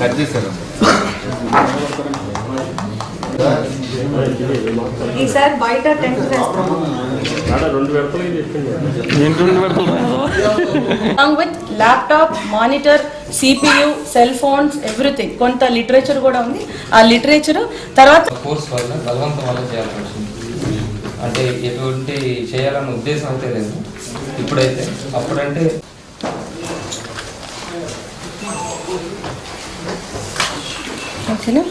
Cut చేశారు ఈసారి బయట టెంట్ వేస్తాము along with laptop monitor CPU cell phones everything కొంత లిటరేచర్ కూడా ఉంది. ఆ లిటరేచర్ తర్వాత ఫోర్స్ వల్ల బలవంతం వల్ల చేయాల్సి వచ్చింది అంటే ఎటువంటి చేయాలన్న ఉద్దేశం అయితే లేదు. ఇప్పుడైతే అప్పుడంటే ఓకేనా?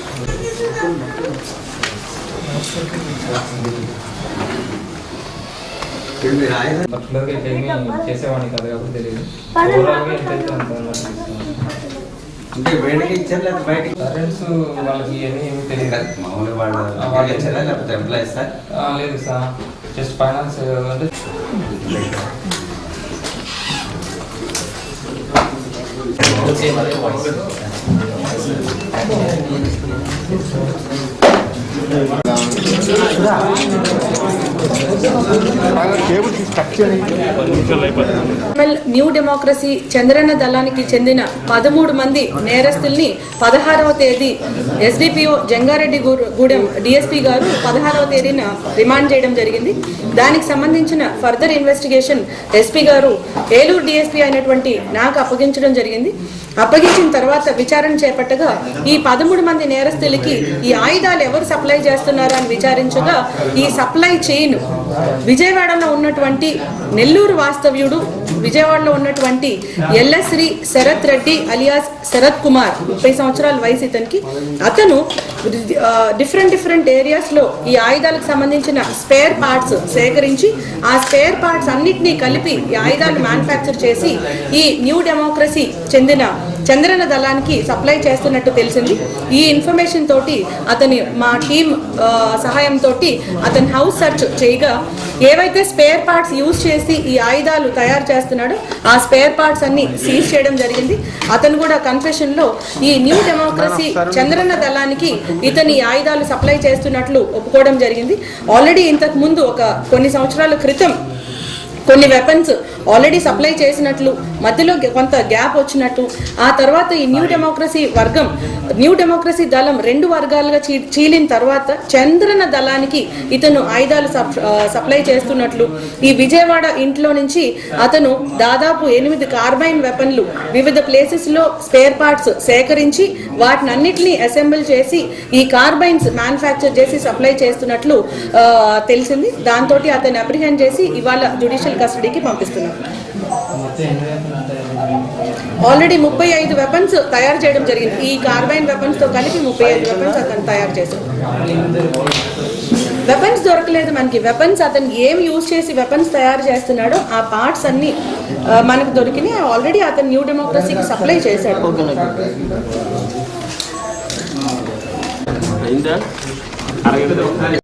చేసేవాడిని కదా కాబట్టి తెలియదు అంటే వేడికి ఇచ్చారు లేదా బయటికి? పేరెంట్స్ వాళ్ళకి ఏమీ ఏమీ తెలియదు. మామూలుగా వాళ్ళు ఆ, వాళ్ళు ఇచ్చారా లేకపోతే ఎంప్లాయీస్ సార్ ఆ, లేదు సార్. జస్ట్ ఫైనాన్స్ అంటే Thank you. New democracy Chandranna దళానికి చెందిన పదమూడు మంది నేరస్తుల్ని పదహారవ తేదీ ఎస్డిపిఓ జంగారెడ్డి గూడెం డిఎస్పీ గారు పదహారవ తేదీన రిమాండ్ చేయడం జరిగింది. దానికి సంబంధించిన ఫర్దర్ ఇన్వెస్టిగేషన్ ఎస్పీ గారు ఏలూరు డిఎస్పీ అయినటువంటి నాకు అప్పగించడం జరిగింది. అప్పగించిన తర్వాత విచారణ చేపట్టగా ఈ పదమూడు మంది నేరస్తులకి ఈ ఆయుధాలు ఎవరు సప్లై చేస్తున్నారని విచారించగా ఈ సప్లై చైన్ విజయవాడలో ఉన్నటువంటి నెల్లూరు వాస్తవ్యుడు విజయవాడలో ఉన్నటువంటి ఎల్లశ్రీ శరత్ రెడ్డి అలియాస్ శరత్ కుమార్ ముప్పై సంవత్సరాల వయసు ఇతనికి. అతను డిఫరెంట్ డిఫరెంట్ ఏరియాస్లో ఈ ఆయుధాలకు సంబంధించిన స్పేర్ పార్ట్స్ సేకరించి ఆ స్పేర్ పార్ట్స్ అన్నిటినీ కలిపి ఈ ఆయుధాలు మ్యానుఫ్యాక్చర్ చేసి ఈ న్యూ డెమోక్రసీ చెందిన చంద్రన దళానికి సప్లై చేస్తున్నట్టు తెలిసింది. ఈ ఇన్ఫర్మేషన్ తోటి అతని మా టీం సహాయంతో అతని హౌస్ సెర్చ్ చేయగా ఏవైతే స్పేర్ పార్ట్స్ యూజ్ చేసి ఈ ఆయుధాలు తయారు చేస్తున్నాడో ఆ స్పేర్ పార్ట్స్ అన్ని సీజ్ చేయడం జరిగింది. అతను కూడా కన్ఫెషన్లో ఈ న్యూ డెమోక్రసీ చంద్రన్న దళానికి ఇతని ఆయుధాలు సప్లై చేస్తున్నట్లు ఒప్పుకోవడం జరిగింది. ఆల్రెడీ ఇంతకు ముందు ఒక కొన్ని సంవత్సరాల క్రితం కొన్ని వెపన్స్ ఆల్రెడీ సప్లై చేసినట్లు మధ్యలో కొంత గ్యాప్ వచ్చినట్టు. ఆ తర్వాత ఈ న్యూ డెమోక్రసీ వర్గం న్యూ డెమోక్రసీ దళం రెండు వర్గాలుగా చీ చీలిన తర్వాత చంద్రన దళానికి ఇతను ఆయుధాలు సప్- సప్లై చేస్తున్నట్లు. ఈ విజయవాడ ఇంట్లో నుంచి అతను దాదాపు ఎనిమిది కార్బైన్ వెపన్లు వివిధ ప్లేసెస్లో స్పేర్ పార్ట్స్ సేకరించి వాటిని అన్నిటినీ అసెంబుల్ చేసి ఈ కార్బైన్స్ మ్యానుఫ్యాక్చర్ చేసి సప్లై చేస్తున్నట్లు తెలిసింది. దాంతో అతన్ని అప్రిహెండ్ చేసి ఇవాళ జ్యుడిషియల్ కస్టడీకి పంపిస్తున్నారు ఆల్రెడీ ముప్పై ఐదు వెపన్స్ తయారు చేయడం జరిగింది. ఈ కార్బైన్ వెపన్స్తో కలిపి ముప్పై ఐదు వెపన్స్ అతను తయారు చేశాడు. వెపన్స్ దొరకలేదు మనకి. వెపన్స్ అతను ఏం యూజ్ చేసి వెపన్స్ తయారు చేస్తున్నాడో ఆ పార్ట్స్ అన్ని మనకు దొరికినాయి. ఆల్రెడీ అతను న్యూ డెమోక్రసీకి సప్లై చేశాడు. అయిందా?